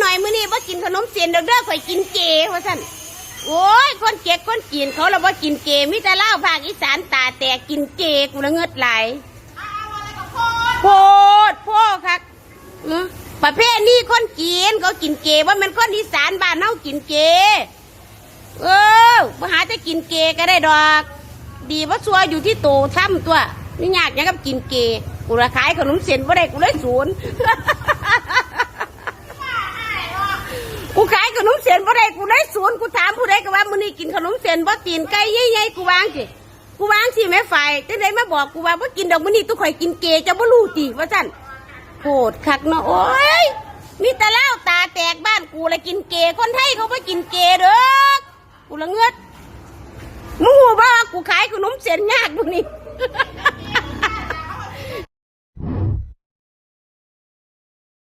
หน่อยยายหน่อยมื้อนี้บ่กินขนมเส้นดอกเด้อข่อยกินเจว่าซั่นโอ้ยคนเจ็กคนจีนเขาละบ่กินเจมีแต่ลาภาคอีสานตาแตกกินเจกูละเงิดไหลายโพดโพดคักเออประเภทนี้คนจีนเขากินเจว่ามันคนอีสานบ้านเฮากินเจเออมาหาจะกินเกก็ได้ดอก ดีว่าชัวอยู่ที่โตถ้ำตัวนี่ยากยังกับกินเกกูละขายขนมเส้นบ่ได้กูเลยศูนย์ กูขายขนมเส้นบ่ได้กูเลยศูนย์กูถามผู้ใดก็ว่ามื้อนี้กินขนมเส้นบ่ตีนไก่ใหญ่ๆกูวางสิกูวางสิแม่ฝ่ายจังไดมาบอกกูว่าบ่กินดอกมื้อนี้ตุข่อยกินเกจะบ่รู้ติว่าซั่นโหดคักเนาะโอ้ยมีแต่เหล้าตาแตกบ้านกูละกินเกคนไทยเขาบ่กินเกเด้อกูละเงือดมึงหัวบ้ากูขายขนมเส้นยากดูนี่